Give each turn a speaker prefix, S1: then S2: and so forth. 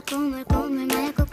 S1: 꿈을 꿈을 말고